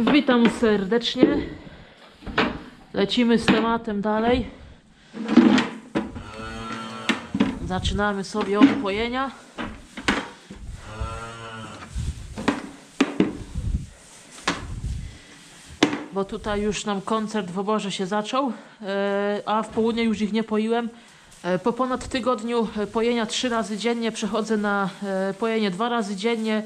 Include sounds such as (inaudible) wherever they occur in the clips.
Witam serdecznie. Lecimy z tematem dalej. Zaczynamy sobie od pojenia. Bo tutaj już nam koncert w oborze się zaczął, e, a w południe już ich nie poiłem. E, Po ponad tygodniu e, pojenia trzy razy dziennie przechodzę na pojenie dwa razy dziennie.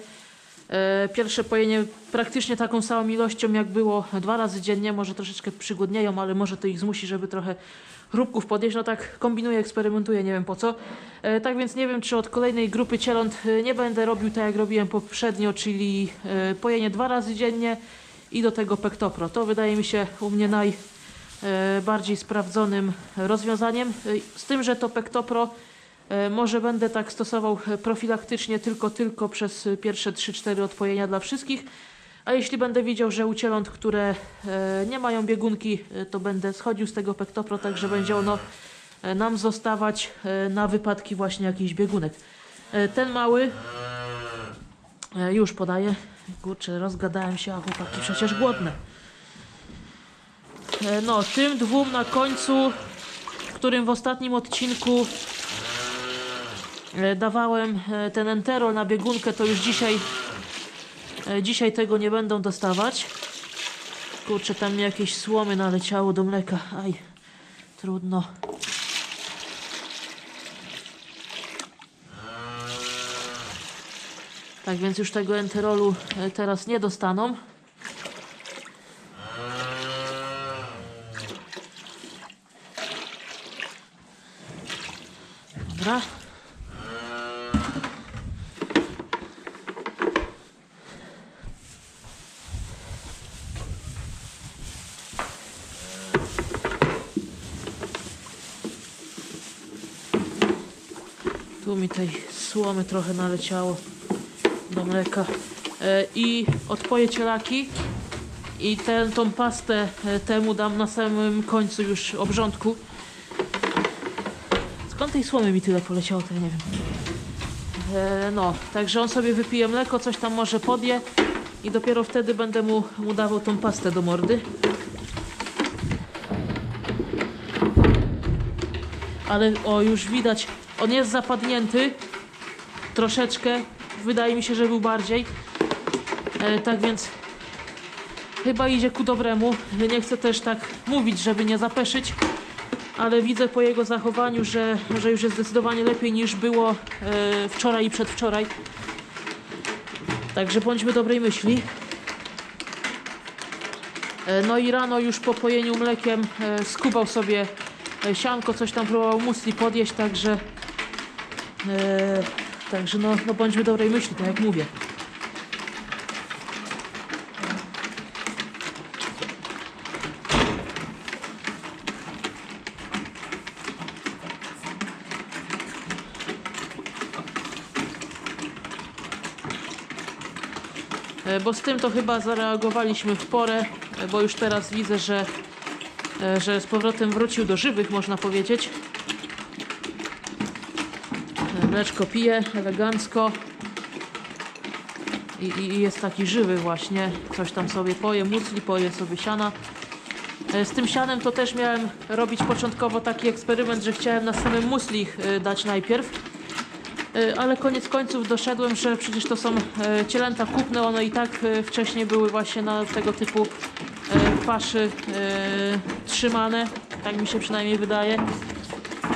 E, Pierwsze pojenie praktycznie taką samą ilością jak było dwa razy dziennie, może troszeczkę przygłodnieją, ale może to ich zmusi, żeby trochę chrupków podjeść. No tak kombinuję, eksperymentuję, nie wiem po co. E, Tak więc nie wiem, czy od kolejnej grupy cieląt e, nie będę robił tak jak robiłem poprzednio, czyli pojenie dwa razy dziennie i do tego Pektopro. To wydaje mi się u mnie najbardziej sprawdzonym rozwiązaniem. Z tym, że to Pektopro Może będę tak stosował e, profilaktycznie tylko, tylko przez e, pierwsze 3-4 odpojenia dla wszystkich. A jeśli będę widział, że u cieląt, które e, nie mają biegunki, e, to będę schodził z tego pektopro, tak że będzie ono e, nam zostawać e, na wypadki właśnie jakichś biegunek. E, Ten mały e, już podaję. Kurczę, rozgadałem się, a chłopaki przecież głodne. E, No, tym dwóm na końcu, którym w ostatnim odcinku E, dawałem e, ten enterol na biegunkę, to już dzisiaj e, dzisiaj tego nie będą dostawać. Kurczę, tam mi jakieś słomy naleciało do mleka. Aj, trudno. Tak więc już tego enterolu e, teraz nie dostaną. Dobra. Mi tej słomy trochę naleciało do mleka. E, I odpoję cielaki i tę tą pastę e, temu dam na samym końcu już obrządku. Skąd tej słomy mi tyle poleciało, to ja nie wiem. E, no, także on sobie wypije mleko, coś tam może podje i dopiero wtedy będę mu, mu dawał tą pastę do mordy. Ale o, już widać, on jest zapadnięty troszeczkę. Wydaje mi się, że był bardziej. E, tak więc chyba idzie ku dobremu. Nie chcę też tak mówić, żeby nie zapeszyć, ale widzę po jego zachowaniu, że, że już jest zdecydowanie lepiej niż było e, wczoraj i przedwczoraj. Także bądźmy dobrej myśli. E, No i rano już po pojeniu mlekiem e, skubał sobie e, sianko, coś tam próbował musli podjeść, także także no, no bądźmy dobrej myśli, tak jak mówię. E, Bo z tym to chyba zareagowaliśmy w porę, e, bo już teraz widzę, że, że z powrotem wrócił do żywych, można powiedzieć. Mleczko pije elegancko. I, i, jest taki żywy właśnie. Coś tam sobie poje mucli, poje sobie siana. E, Z tym sianem to też miałem robić początkowo taki eksperyment, że chciałem na samym musli e, dać najpierw. E, Ale koniec końców doszedłem, że przecież to są cielęta kupne, one i tak wcześniej były właśnie na tego typu paszy trzymane, tak mi się przynajmniej wydaje.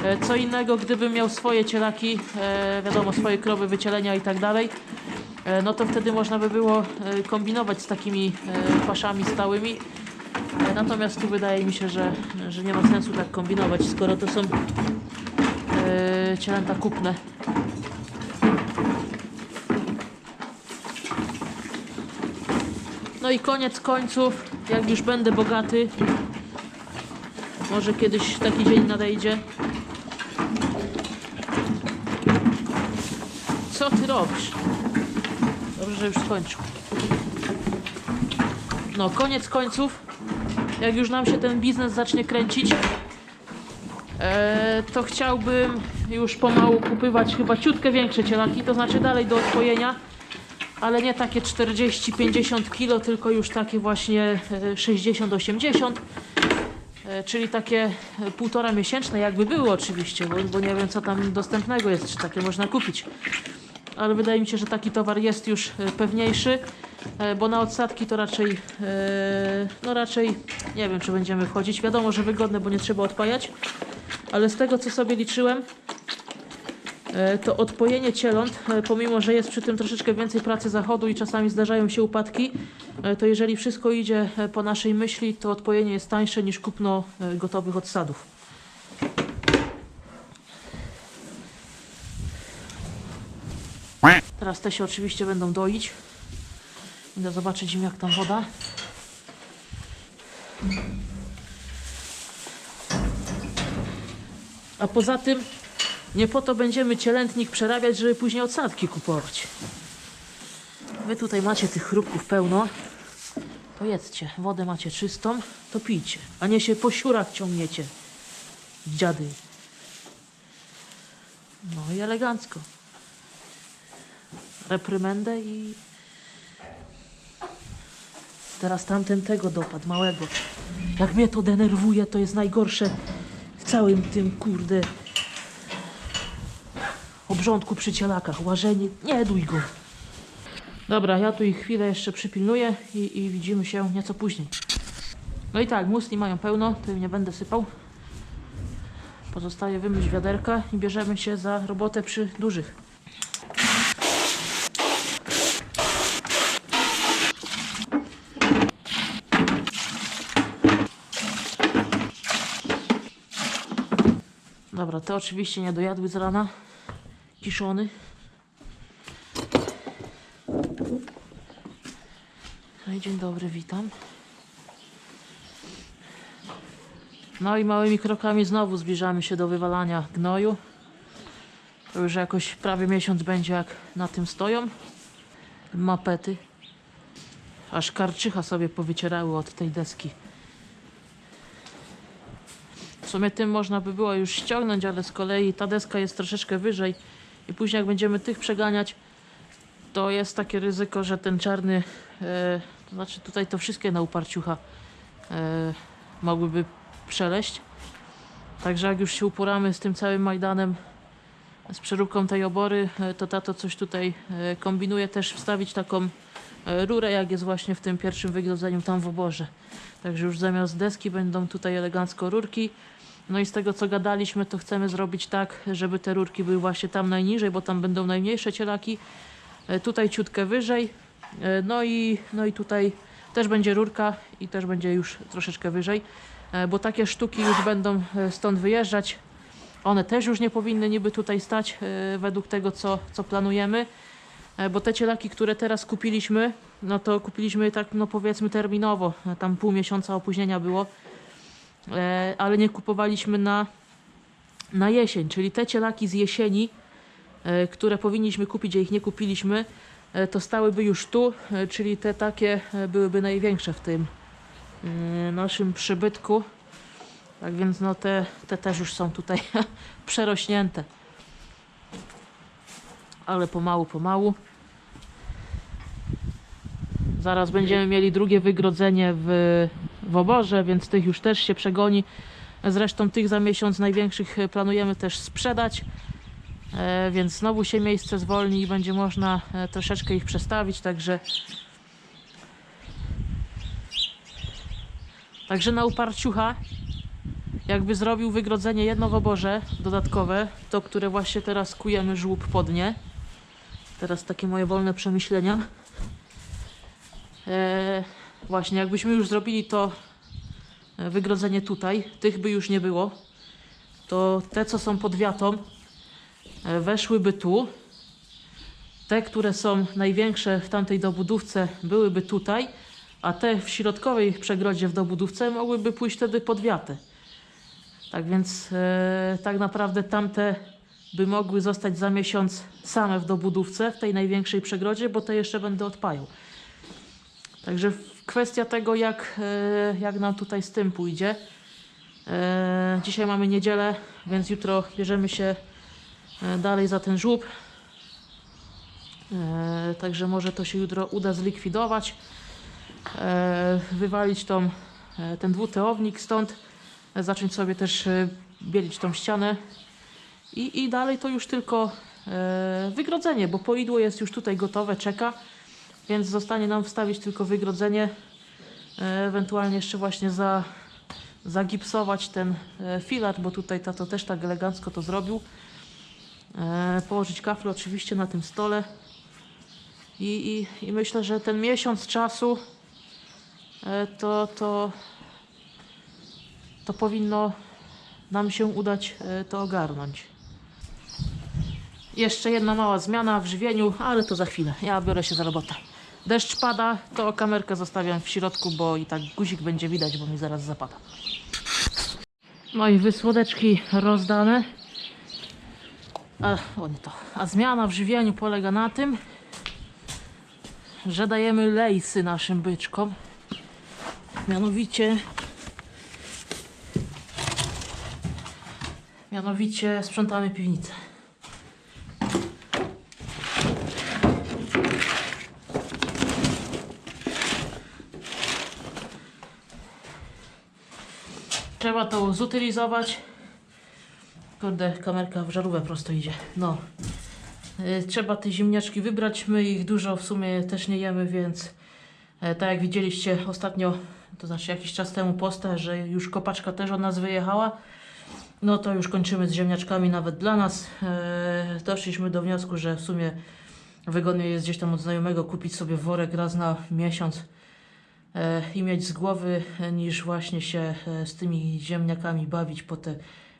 E, Co innego, gdybym miał swoje cielaki, e, wiadomo, swoje krowy, wycielenia i tak dalej, e, no to wtedy można by było kombinować z takimi paszami stałymi. Natomiast tu wydaje mi się, że, że nie ma sensu tak kombinować, skoro to są cielęta kupne. No i koniec końców, jak już będę bogaty, może kiedyś taki dzień nadejdzie. Co ty robisz? Dobrze, że już skończył. No, koniec końców, jak już nam się ten biznes zacznie kręcić, e, to chciałbym już pomału kupywać chyba ciutkę większe cielaki, to znaczy dalej do odpojenia, ale nie takie 40-50 kg, tylko już takie właśnie e, 60-80 E, czyli takie e, półtora miesięczne, jakby były oczywiście, bo, bo nie wiem co tam dostępnego jest, czy takie można kupić. Ale wydaje mi się, że taki towar jest już e, pewniejszy, e, bo na odsadki to raczej, e, no raczej nie wiem, czy będziemy wchodzić. Wiadomo, że wygodne, bo nie trzeba odpajać, ale z tego co sobie liczyłem, to odpojenie cieląt, pomimo że jest przy tym troszeczkę więcej pracy zachodu i czasami zdarzają się upadki, to jeżeli wszystko idzie po naszej myśli, to odpojenie jest tańsze niż kupno gotowych odsadów. Teraz te się oczywiście będą doić. Idę zobaczyć im jak tam woda. A poza tym nie po to będziemy cielętnik przerabiać, żeby później odsadki kupować. Wy tutaj macie tych chrupków pełno. To jedzcie. Wodę macie czystą, to pijcie. A nie się po siurach ciągniecie. Dziady. No i elegancko. Reprymendę i... Teraz tamten tego dopadł, małego. Jak mnie to denerwuje, to jest najgorsze w całym tym, kurde, obrządku przy cielakach. Łażenie, nie duj go. Dobra, ja tu ich chwilę jeszcze przypilnuję i, i widzimy się nieco później. No i tak, musli mają pełno, to im nie będę sypał. Pozostaje wymyć wiaderka i bierzemy się za robotę przy dużych. Dobra, te oczywiście nie dojadły z rana. Kiszony. No dzień dobry, witam. No i małymi krokami znowu zbliżamy się do wywalania gnoju. To już jakoś prawie miesiąc będzie jak na tym stoją. Mapety. Aż karczycha sobie powycierały od tej deski. W sumie tym można by było już ściągnąć, ale z kolei ta deska jest troszeczkę wyżej i później jak będziemy tych przeganiać, to jest takie ryzyko, że ten czarny, e, to znaczy tutaj to wszystkie na uparciucha e, mogłyby przeleść. Także jak już się uporamy z tym całym Majdanem, z przeróbką tej obory, e, to tato coś tutaj e, kombinuje też wstawić taką e, rurę, jak jest właśnie w tym pierwszym wygrodzeniu tam w oborze. Także już zamiast deski będą tutaj elegancko rurki. No i z tego co gadaliśmy, to chcemy zrobić tak, żeby te rurki były właśnie tam najniżej, bo tam będą najmniejsze cielaki. E, Tutaj ciutkę wyżej. E, No i, no i tutaj też będzie rurka i też będzie już troszeczkę wyżej, e, bo takie sztuki już będą stąd wyjeżdżać. One też już nie powinny niby tutaj stać według tego, co, co planujemy. Bo te cielaki, które teraz kupiliśmy, no to kupiliśmy tak, no powiedzmy terminowo, tam pół miesiąca opóźnienia było, ale nie kupowaliśmy na, na jesień, czyli te cielaki z jesieni, e, które powinniśmy kupić, a ich nie kupiliśmy, e, to stałyby już tu, e, czyli te takie e, byłyby największe w tym e, naszym przybytku. Tak więc no te, te też już są tutaj (laughs) przerośnięte. Ale pomału, pomału. Zaraz będziemy mieli drugie wygrodzenie w, w oborze, więc tych już też się przegoni. Zresztą tych za miesiąc największych planujemy też sprzedać. E, więc znowu się miejsce zwolni i będzie można e, troszeczkę ich przestawić, także Także na uparciucha jakby zrobił wygrodzenie jedno w oborze dodatkowe, to które właśnie teraz kujemy żłób pod nie. Teraz takie moje wolne przemyślenia. E, właśnie, jakbyśmy już zrobili to e, wygrodzenie tutaj, tych by już nie było, to te, co są pod wiatą, e, weszłyby tu. Te, które są największe w tamtej dobudówce, byłyby tutaj, a te w środkowej przegrodzie w dobudówce mogłyby pójść wtedy pod wiatę. Tak więc e, tak naprawdę tamte by mogły zostać za miesiąc same w dobudówce, w tej największej przegrodzie, bo te jeszcze będę odpajał. Także kwestia tego, jak, e, jak nam tutaj z tym pójdzie. E, Dzisiaj mamy niedzielę, więc jutro bierzemy się e, dalej za ten żłób. Także może to się jutro uda zlikwidować. Wywalić tą, ten dwuteownik stąd. Zacząć sobie też bielić tą ścianę. I, I dalej to już tylko wygrodzenie, bo poidło jest już tutaj gotowe, czeka. Więc zostanie nam wstawić tylko wygrodzenie. E, ewentualnie jeszcze właśnie za, zagipsować ten e, filar, bo tutaj tato też tak elegancko to zrobił. E, położyć kafle oczywiście na tym stole. I, i, I myślę, że ten miesiąc czasu to, to, to powinno nam się udać to ogarnąć. Jeszcze jedna mała zmiana w żywieniu, ale to za chwilę. Ja biorę się za robotę. Deszcz pada, to kamerkę zostawiam w środku, bo i tak guzik będzie widać, bo mi zaraz zapada. No i wysłodeczki rozdane. A, o nie to. A zmiana w żywieniu polega na tym, że dajemy lejsy naszym byczkom. Mianowicie mianowicie sprzątamy piwnicę. Trzeba to zutylizować. Kurde, kamerka w żarówkę prosto idzie. No. Y, Trzeba te ziemniaczki wybrać. My ich dużo w sumie też nie jemy, więc e, tak jak widzieliście ostatnio, to znaczy jakiś czas temu postę, że już kopaczka też od nas wyjechała. No to już kończymy z ziemniaczkami nawet dla nas. E, doszliśmy do wniosku, że w sumie wygodniej jest gdzieś tam od znajomego kupić sobie worek raz na miesiąc i mieć z głowy, e, niż właśnie się e, z tymi ziemniakami bawić po te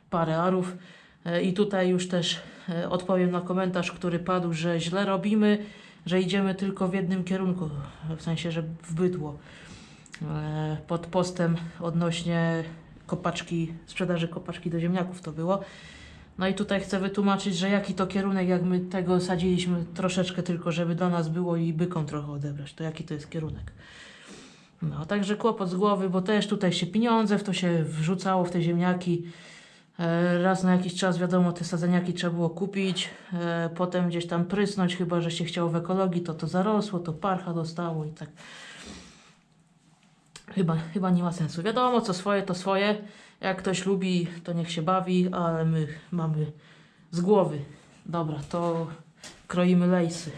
parę arów. E, I tutaj już też e, odpowiem na komentarz, który padł, że źle robimy, że idziemy tylko w jednym kierunku, w sensie, że w bydło. E, Pod postem odnośnie kopaczki, sprzedaży kopaczki do ziemniaków to było. No i tutaj chcę wytłumaczyć, że jaki to kierunek, jak my tego sadziliśmy troszeczkę tylko, żeby dla nas było i bykom trochę odebrać, to jaki to jest kierunek. No, także kłopot z głowy, bo też tutaj się pieniądze w to się wrzucało, w te ziemniaki. E, Raz na jakiś czas, wiadomo, te sadzeniaki trzeba było kupić, e, potem gdzieś tam prysnąć, chyba że się chciało w ekologii, to to zarosło, to parcha dostało i tak. Chyba, chyba nie ma sensu. Wiadomo, co swoje, to swoje. Jak ktoś lubi, to niech się bawi, ale my mamy z głowy. Dobra, to kroimy lejsy.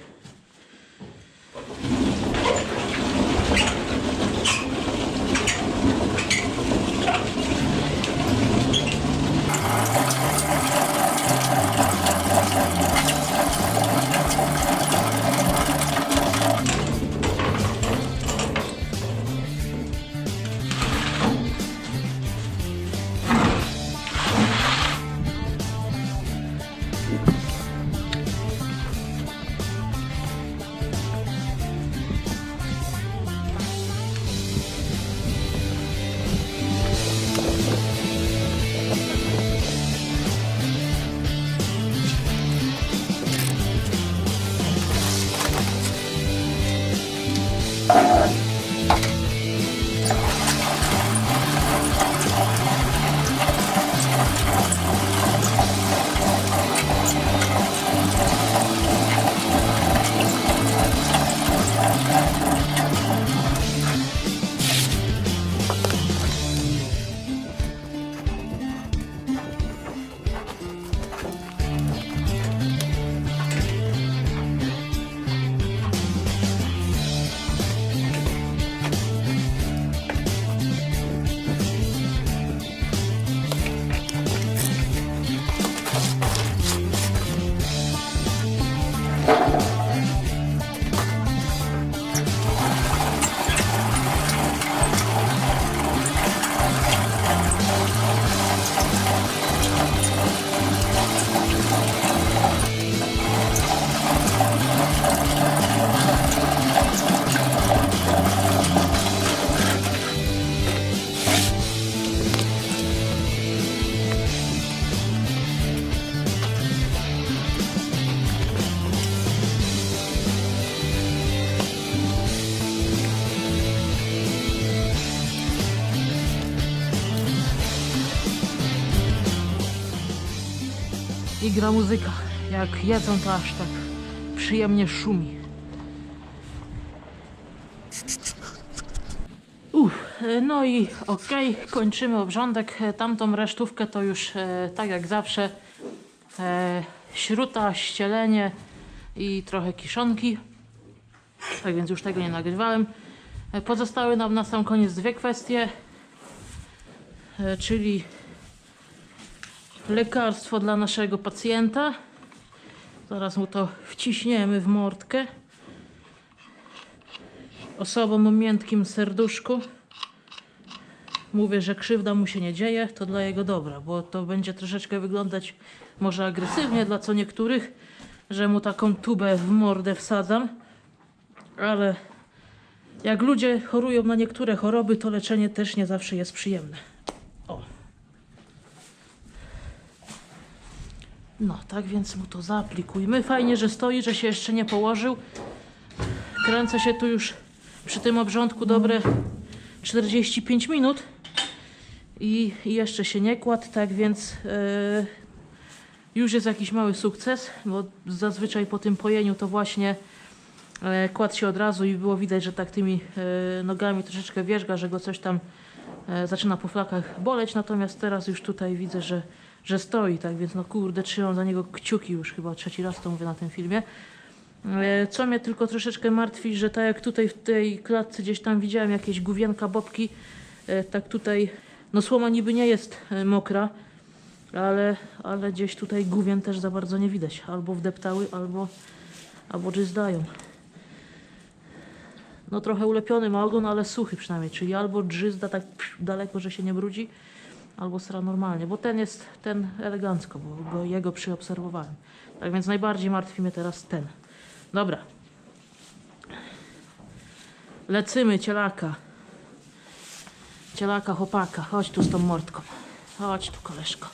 I gra muzyka. Jak jedzą, to aż tak przyjemnie szumi. Uff, no i okej, kończymy obrządek. Tamtą resztówkę to już e, tak jak zawsze e, śruta, ścielenie i trochę kiszonki. Tak więc już tego nie nagrywałem. E, Pozostały nam na sam koniec dwie kwestie, e, czyli lekarstwo dla naszego pacjenta. Zaraz mu to wciśniemy w mordkę. Osobom o miętkim serduszku. Mówię, że krzywda mu się nie dzieje, to dla jego dobra, bo to będzie troszeczkę wyglądać może agresywnie dla co niektórych, że mu taką tubę w mordę wsadzam, ale jak ludzie chorują na niektóre choroby, to leczenie też nie zawsze jest przyjemne. No, tak więc mu to zaaplikujmy. Fajnie, że stoi, że się jeszcze nie położył. Kręcę się tu już przy tym obrządku dobre 45 minut i, jeszcze się nie kładł, tak więc e, już jest jakiś mały sukces, bo zazwyczaj po tym pojeniu to właśnie e, kładł się od razu i było widać, że tak tymi e, nogami troszeczkę wierzga, że go coś tam e, zaczyna po flakach boleć, natomiast teraz już tutaj widzę, że, że stoi, tak więc no kurde, trzymam za niego kciuki już chyba trzeci raz to mówię na tym filmie. E, Co mnie tylko troszeczkę martwi, że tak jak tutaj w tej klatce gdzieś tam widziałem jakieś główienka, bobki, e, tak tutaj, no słoma niby nie jest e, mokra, ale, ale gdzieś tutaj główien też za bardzo nie widać. Albo wdeptały, albo, albo dżyzdają. No trochę ulepiony ma ogon, ale suchy przynajmniej, czyli albo drzyzda tak daleko, że się nie brudzi, albo sra normalnie, bo ten jest ten elegancko, bo go, jego przyobserwowałem. Tak więc najbardziej martwi mnie teraz ten. Dobra. Lecymy cielaka. Cielaka chłopaka. Chodź tu z tą mordką. Chodź tu koleżko.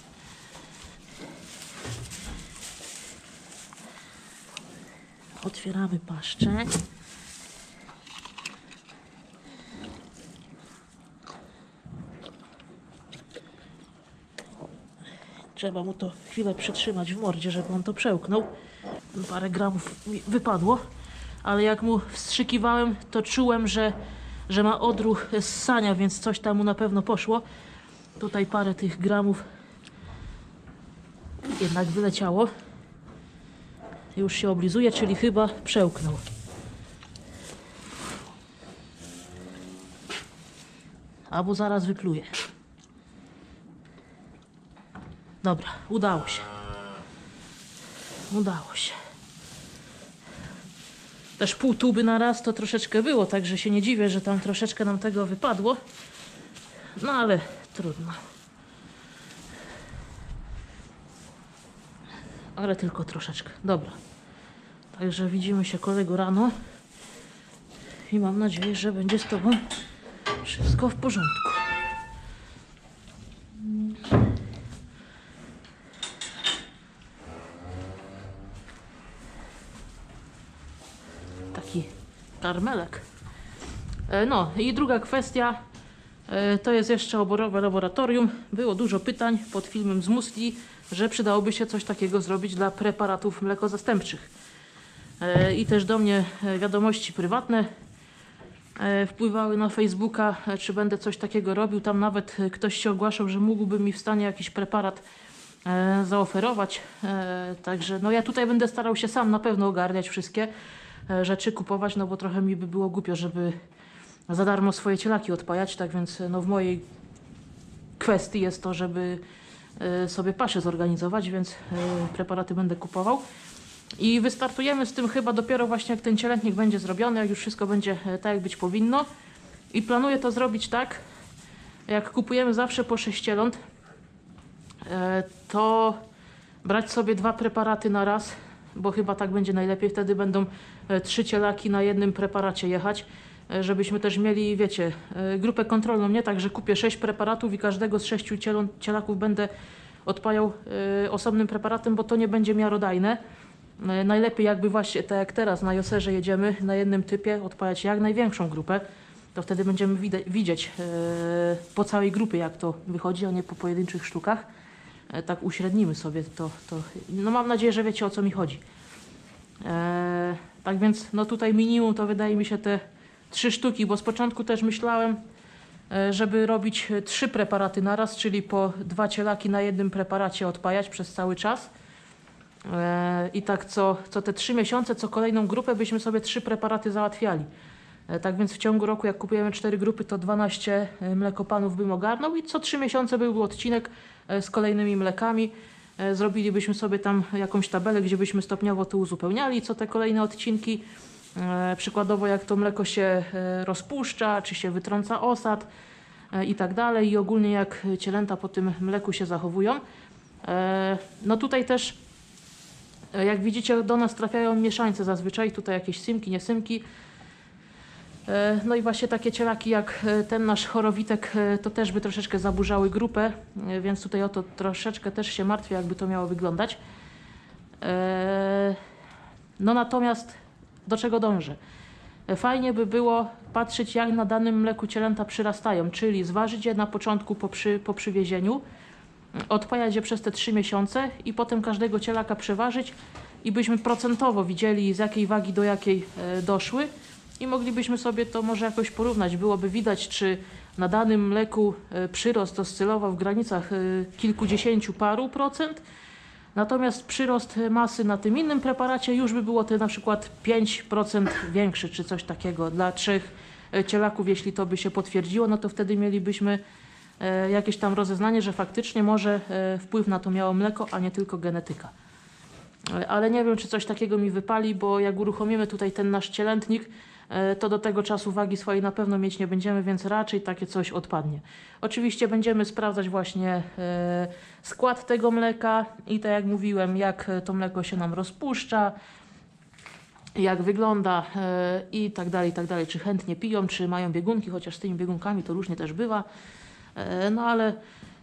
Otwieramy paszczę. Trzeba mu to chwilę przytrzymać w mordzie, żeby on to przełknął. Parę gramów mi wypadło, ale jak mu wstrzykiwałem, to czułem, że, że ma odruch ssania, więc coś tam mu na pewno poszło. Tutaj parę tych gramów jednak wyleciało. Już się oblizuje, czyli chyba przełknął. Albo zaraz wypluje. Dobra, udało się. Udało się. Też pół tuby na raz to troszeczkę było, także się nie dziwię, że tam troszeczkę nam tego wypadło. No ale trudno. Ale tylko troszeczkę. Dobra. Także widzimy się kolego rano. I mam nadzieję, że będzie z tobą wszystko w porządku. Karmelek. E, No i druga kwestia e, to jest jeszcze oborowe laboratorium. Było dużo pytań pod filmem z Musli, że przydałoby się coś takiego zrobić dla preparatów mlekozastępczych. E, I też do mnie wiadomości prywatne wpływały na Facebooka, czy będę coś takiego robił. Tam nawet ktoś się ogłaszał, że mógłby mi w stanie jakiś preparat zaoferować. Także no ja tutaj będę starał się sam na pewno ogarniać wszystkie rzeczy, kupować, no bo trochę mi by było głupio, żeby za darmo swoje cielaki odpajać, tak więc e, no w mojej kwestii jest to, żeby e, sobie paszę zorganizować, więc e, preparaty będę kupował. I wystartujemy z tym chyba dopiero właśnie jak ten cielętnik będzie zrobiony, jak już wszystko będzie e, tak jak być powinno. I planuję to zrobić tak, jak kupujemy zawsze po 6 cieląt, e, to brać sobie dwa preparaty na raz, bo chyba tak będzie najlepiej. Wtedy będą e, trzy cielaki na jednym preparacie jechać, e, żebyśmy też mieli, wiecie, e, grupę kontrolną. Nie tak, że kupię sześć preparatów i każdego z sześciu cielaków będę odpajał osobnym preparatem, bo to nie będzie miarodajne. Najlepiej jakby właśnie tak jak teraz na Joserze jedziemy na jednym typie odpalać jak największą grupę, to wtedy będziemy widzieć po całej grupie jak to wychodzi, a nie po pojedynczych sztukach. E, tak uśrednimy sobie to, to. No mam nadzieję, że wiecie o co mi chodzi. E, tak więc no tutaj minimum to wydaje mi się te trzy sztuki, bo z początku też myślałem, e, żeby robić trzy preparaty naraz, czyli po dwa cielaki na jednym preparacie odpajać przez cały czas. E, I tak co, co te trzy miesiące, co kolejną grupę byśmy sobie trzy preparaty załatwiali. E, Tak więc w ciągu roku, jak kupujemy cztery grupy, to 12 mlekopanów bym ogarnął i co trzy miesiące byłby odcinek e, z kolejnymi mlekami. E, Zrobilibyśmy sobie tam jakąś tabelę, gdzie byśmy stopniowo to uzupełniali, co te kolejne odcinki. E, Przykładowo jak to mleko się e, rozpuszcza, czy się wytrąca osad e, i tak dalej. I ogólnie jak cielęta po tym mleku się zachowują. E, No tutaj też E, Jak widzicie, do nas trafiają mieszańce zazwyczaj, tutaj jakieś symki, nie symki. E, No i właśnie takie cielaki jak e, ten nasz chorowitek, e, to też by troszeczkę zaburzały grupę, więc tutaj o to troszeczkę też się martwię, jakby to miało wyglądać. No natomiast do czego dążę? Fajnie by było patrzeć, jak na danym mleku cielęta przyrastają, czyli zważyć je na początku po, przy, po przywiezieniu, odpajać je przez te trzy miesiące i potem każdego cielaka przeważyć i byśmy procentowo widzieli z jakiej wagi do jakiej doszły i moglibyśmy sobie to może jakoś porównać. Byłoby widać, czy na danym mleku e, przyrost oscylował w granicach e, kilkudziesięciu paru procent, natomiast przyrost masy na tym innym preparacie już by było te na przykład 5% większy, czy coś takiego dla trzech e, cielaków, jeśli to by się potwierdziło, no to wtedy mielibyśmy jakieś tam rozeznanie, że faktycznie może wpływ na to miało mleko, a nie tylko genetyka. Ale nie wiem, czy coś takiego mi wypali, bo jak uruchomimy tutaj ten nasz cielętnik, to do tego czasu wagi swojej na pewno mieć nie będziemy, więc raczej takie coś odpadnie. Oczywiście będziemy sprawdzać właśnie e, skład tego mleka i tak jak mówiłem, jak e, to mleko się nam rozpuszcza, jak wygląda e, i tak dalej, i tak dalej. Czy chętnie piją, czy mają biegunki, chociaż z tymi biegunkami to różnie też bywa. E, No ale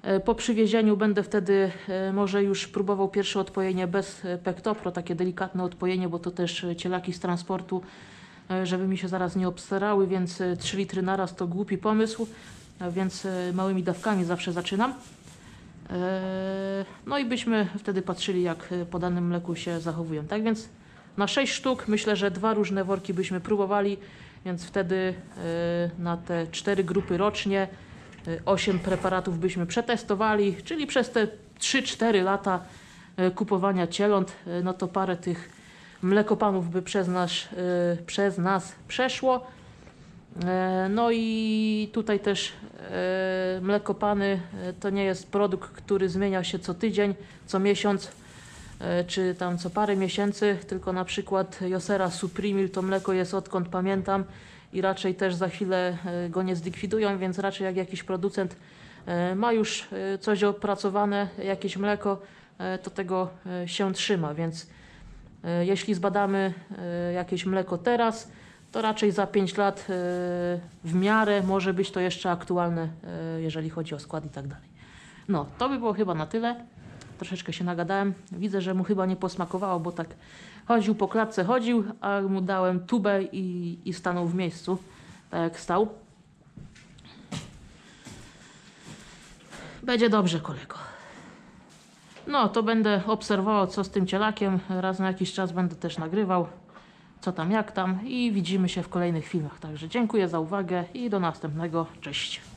e, po przywiezieniu będę wtedy e, może już próbował pierwsze odpojenie bez e, Pektopro, takie delikatne odpojenie, bo to też e, cielaki z transportu, e, żeby mi się zaraz nie obstarały, więc e, 3 litry naraz to głupi pomysł, e, więc e, małymi dawkami zawsze zaczynam. E, No i byśmy wtedy patrzyli, jak e, po danym mleku się zachowują. Tak więc na 6 sztuk myślę, że dwa różne worki byśmy próbowali, więc wtedy e, na te cztery grupy rocznie 8 preparatów byśmy przetestowali, czyli przez te 3-4 lata e, kupowania cieląt, e, no to parę tych mlekopanów by przez nas, e, przez nas przeszło. E, No i tutaj też e, mlekopany e, to nie jest produkt, który zmienia się co tydzień, co miesiąc czy tam co parę miesięcy, tylko na przykład Josera Suprimil to mleko jest odkąd pamiętam i raczej też za chwilę go nie zlikwidują, więc raczej jak jakiś producent ma już coś opracowane, jakieś mleko, to tego się trzyma, więc jeśli zbadamy e, jakieś mleko teraz, to raczej za 5 lat e, w miarę może być to jeszcze aktualne, e, jeżeli chodzi o skład i tak dalej. No, to by było chyba na tyle. Troszeczkę się nagadałem. Widzę, że mu chyba nie posmakowało, bo tak chodził po klatce, chodził, a mu dałem tubę i, i stanął w miejscu, tak jak stał. Będzie dobrze, kolego. No, to będę obserwował, co z tym cielakiem. Raz na jakiś czas będę też nagrywał, co tam, jak tam i widzimy się w kolejnych filmach. Także dziękuję za uwagę i do następnego. Cześć.